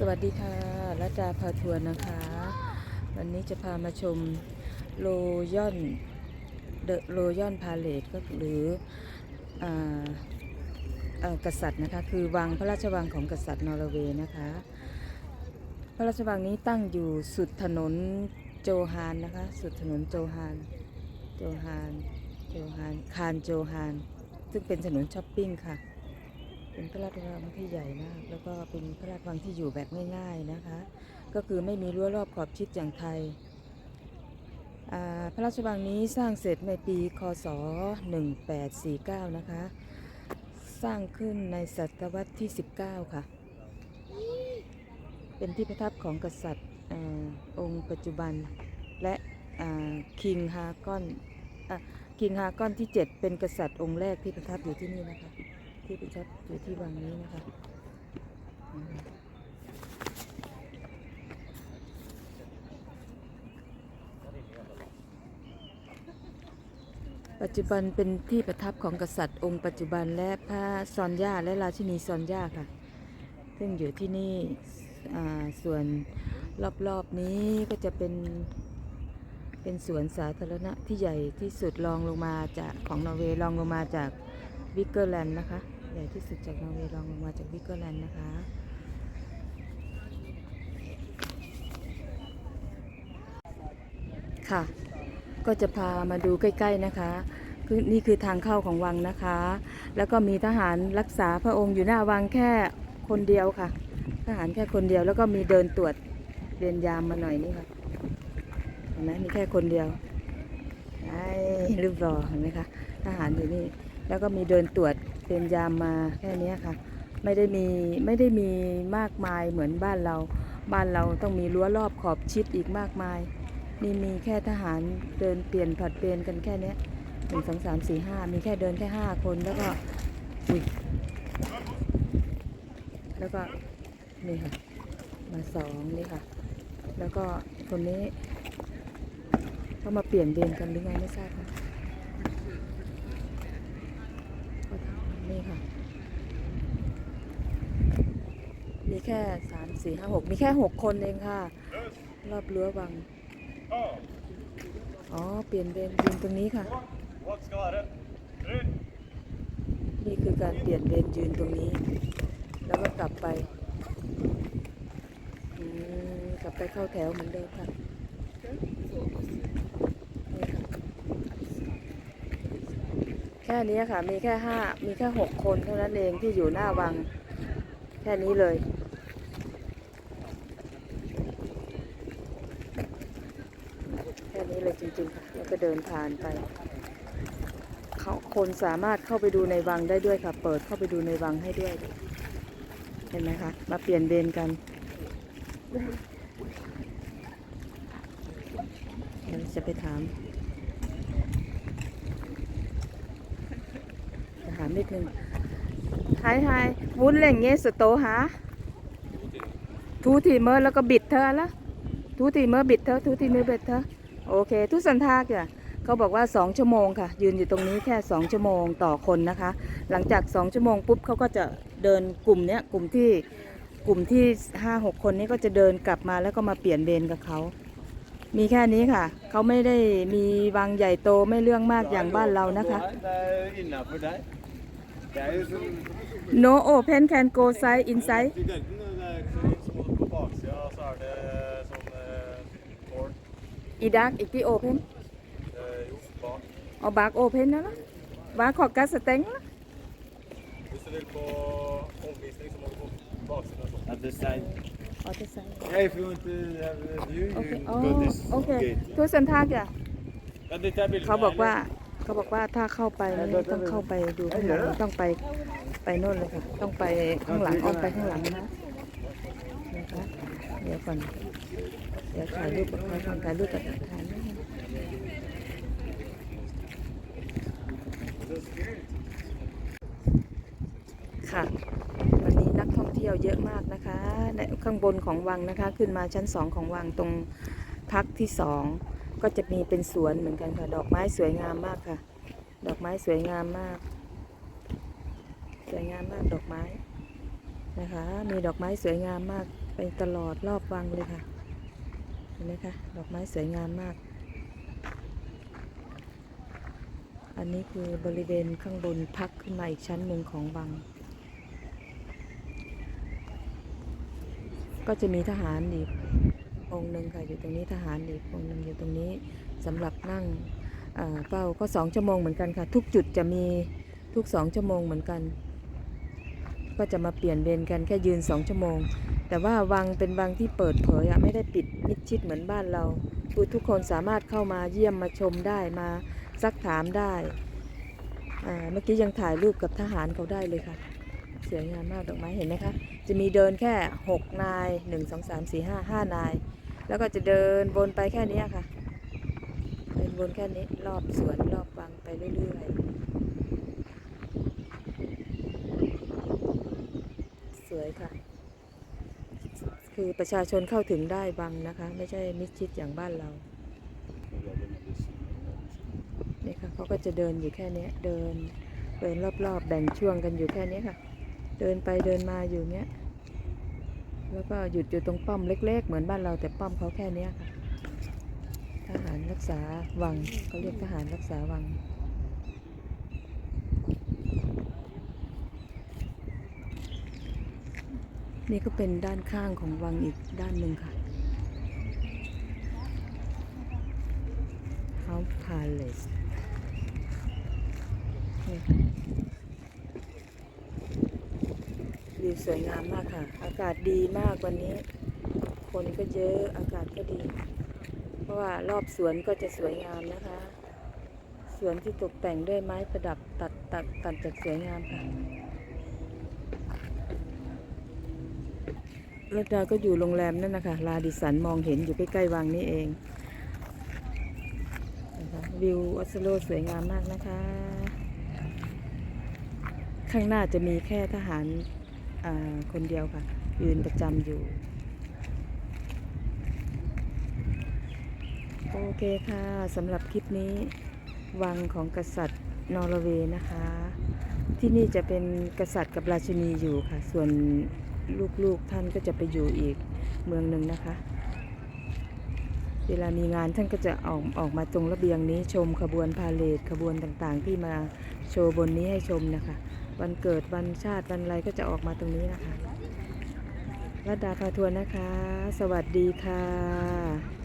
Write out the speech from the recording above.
สวัสดีค่ะรัตาพาทัวร์นะคะ วันนี้จะพามาชมโรยอนเดอะโรยอนพาเลตก็หรืออ่าอ่อกษัตริย์นะคะคือวังพระราชวังของกษัตริย์นอร์เวย์นะคะ พระราชวังนี้ตั้งอยู่สุดถนนโจฮานนะคะ สุดถนนโจฮาน โจฮาน โจฮาน คานโจฮาน ซึ่งเป็นถนนช้อปปิ้งค่ะ เป็นพระราชวังที่ใหญ่มากแล้วก็เป็นพระราชวังที่อยู่แบบง่ายๆนะคะ ก็คือไม่มีรั้วรอบขอบชิดอย่างไทย พระราชวังนี้สร้างเสร็จในปีคศ 1849 นะคะ สร้างขึ้นในศตวรรษที่ 19 ค่ะ เป็นที่ประทับของกษัตริย์อองค์ปัจจุบันและคิงฮากอนคิงฮากอนที่ 7 เป็นกษัตริย์องค์แรกที่ประทับอยู่ที่นี่นะคะ ที่ประทับอยู่ที่วังนี้นะคะปัจจุบันเป็นที่ประทับของกษัตริย์องค์ปัจจุบันและพระซอนย่าและราชินีซอนย่าค่ะ ซึ่งอยู่ที่นี่ส่วนรอบๆนี้ก็จะเป็นเป็นสวนสาธารณะที่ใหญ่ที่สุดรองลงมาจากของนอร์เวย์รองลงมาจากวิกเกอร์แลนด์นะคะ หญ่ที่สุดจากนอร์เวย์รองลงมาจากวิกเกอร์แลนด์นะคะค่ะ ก็จะพามาดูใกล้ ๆนะคะคือนี่คือทางเข้าของวังนะคะ แล้วก็มีทหารรักษาพระองค์อยู่หน้าวังแค่คนเดียวค่ะ ทหารแค่คนเดียวแล้วก็มีเดินตรวจเรียนยามมาหน่อยนี่ค่ะเห็นไหมมีแค่คนเดียวไอ้รูปรอเห็นไหมคะทหารอยู่นี่แล้วก็มีเดินตรวจ เรียนยามมาแค่นี้ค่ะ ไม่ได้มีไม่ได้มีมากมายเหมือนบ้านเรา บ้านเราต้องมีรั้วรอบขอบชิดอีกมากมาย นี่มีแค่ทหารเดินเปลี่ยนผัดเปลี่ยนกันแค่นี้หนึ่งสองสามสี่ห้ามีแค่เดินแค่ห้าคนแล้วก็อุ๊ยแล้วก็นี่ค่ะ มาสองนี่ค่ะ แล้วก็คนนี้เขามาเปลี่ยนเบนกันหรือไงไม่ทราบนะเขาทำ นี่ค่ะ มีแค่สามสี่ห้าหกมีแค่หกคนเองค่ะ รอบรั้ววัง อ๋อ เปลี่ยนเบนยืนตรงนี้ค่ะ นี่คือการเปลี่ยนเบนยืนตรงนี้ แล้วก็กลับไปกลับไปเข้าแถวเหมือนเดิมค่ะนี่ค่ะ แค่นี้ค่ะ มีแค่ห้ามีแค่หกคนเท่านั้นเองที่อยู่หน้าวัง แค่นี้เลยแค่นี้เลยจริงๆค่ะแล้วก็เดินผ่านไปเขาคนสามารถเข้าไปดูในวังได้ด้วยค่ะ เปิดเข้าไปดูในวังให้ด้วย เห็นไหมคะ มาเปลี่ยนเบนกันเดี๋ยวจะไปถามจะถามนิดนึงไฮไฮวุ้นเล่งเงี้ยสโตหาทูทีเมอร์แล้วก็บิดเธอละทูทีเมอร์บิดเธอทูทีเมอร์บิดเธอโอเค ทุสันทากจ้ะเขาบอกว่า 2 ชั่วโมงค่ะ ยืนอยู่ตรงนี้แค่ 2 ชั่วโมงต่อคนนะคะ หลังจาก 2 ชั่วโมงปุ๊บเขาก็จะเดินกลุ่มเนี้ยกลุ่มที่กลุ่มที่ 5 6 คนนี้ก็จะเดินกลับมาแล้วก็มาเปลี่ยนเบนกับเขามีแค่นี้ค่ะ เขาไม่ได้มีวังใหญ่โตไม่เรื่องมากอย่างบ้านเรานะคะ No open can go side inside studenten. Det er ikke så inn som på baksida, og så er det sånn eh, tårn. อีดักอีกที่ open Eh, jo, bak. เอาบาก open นะล่ะบากขอกัสเต็งนะ Hvis du vil på omvisning, så må du på baksiden av sånn. Other side. ออเตอร์ไซ Yeah, if you want to have a view, โอเค you อ๋อ go this โอเค gate. ทุกสันทากจ้ะ Ja, dette er bildene เขาบอก her, ว่า eller? เขาบอกว่าถ้าเข้าไปนี่ต้องเข้าไปดูข้างหลังต้องไปไปโน่นเลยค่ะ ต้องไปข้างหลังอ้อมไปข้างหลังนะนะคะเดี๋ยวก่อนเดี๋ยวถ่ายรูปกับเขาก่อนถ่ายรูปกับถ่ายนะค่ะ วันนี้นักท่องเที่ยวเยอะมากนะคะในข้างบนของวังนะคะ ขึ้นมาชั้นสองของวังตรงพักที่สอง ก็จะมีเป็นสวนเหมือนกันค่ะ ดอกไม้สวยงามมากค่ะ ดอกไม้สวยงามมาก สวยงามมากดอกไม้นะคะ มีดอกไม้สวยงามมาก ไปตลอดรอบวังเลยค่ะ เห็นไหมคะ ดอกไม้สวยงามมาก อันนี้คือบริเวณข้างบนพักขึ้นมาอีกชั้นหนึ่งของวัง ก็จะมีทหารอีก งค์หนึ่งค่ะอยู่ตรงนี้ทหารอีกองค์หนึ่งอยู่ตรงนี้สำหรับนั่งเอ่อเฝ้าก็สองชั่วโมงเหมือนกันค่ะ ทุกจุดจะมีทุกสองชั่วโมงเหมือนกัน ก็จะมาเปลี่ยนเวรกันแค่ยืนสองชั่วโมง แต่ว่าวังเป็นวังที่เปิดเผยอะไม่ได้ปิดมิดชิดเหมือนบ้านเราคือทุกคนสามารถเข้ามาเยี่ยมมาชมได้มาซักถามได้เมื่อกี้ยังถ่ายรูปกับทหารเขาได้เลยค่ะสวยงามมากดอกไม้เห็นไหมคะ จะมีเดินแค่ 6 นาย 1 2 3 4 5 5 นาย แล้วก็จะเดินวนไปแค่นี้ค่ะ เดินวนแค่นี้รอบสวนรอบวังไปเรื่อยๆ สวยค่ะ คือประชาชนเข้าถึงได้วังนะคะ ไม่ใช่มิดชิดอย่างบ้านเรานี่ค่ะเขาก็จะเดินอยู่แค่นี้เดินเดินรอบๆ แบ่งช่วงกันอยู่แค่นี้ค่ะ เดินไปเดินมาอยู่เนี้ย แล้วก็หยุดอยู่ตรงป้อมเล็ก ๆ เหมือนบ้านเราแต่ป้อมเขาแค่นี้ค่ะ ทหารรักษาวังเขาเรียกทหารรักษาวัง นี่ก็เป็นด้านข้างของวังอีกด้านหนึ่งค่ะ House Palace นี่ค่ะ วิวสวยงามมากค่ะ อากาศดีมากวันนี้ คนก็เยอะอากาศก็ดี เพราะว่ารอบสวนก็จะสวยงามนะคะ สวนที่ตกแต่งด้วยไม้ประดับตัดตัดตัดจากสวยงามค่ะรัตดาก็อยู่โรงแรมนั่นนะคะลาดิสันมองเห็นอยู่ใกล้ๆวังนี่เองนะคะวิวออสโลสวยงามมากนะคะ ข้างหน้าจะมีแค่ทหาร คนเดียวค่ะ ยืนประจำอยู่ โอเคค่ะสำหรับคลิปนี้ วังของกษัตริย์นอร์เวย์นะคะ ที่นี่จะเป็นกษัตริย์กับราชินีอยู่ค่ะ ส่วนลูกๆท่านก็จะไปอยู่อีกเมืองหนึ่งนะคะ เวลามีงานท่านก็จะออกออกมาตรงระเบียงนี้ชมขบวนพาเลทขบวนต่างๆ ที่มาโชว์บนนี้ให้ชมนะคะ วันเกิดวันชาติวันอะไรก็จะออกมาตรงนี้นะคะรัดดาพาทัวร์นะคะ สวัสดีค่ะ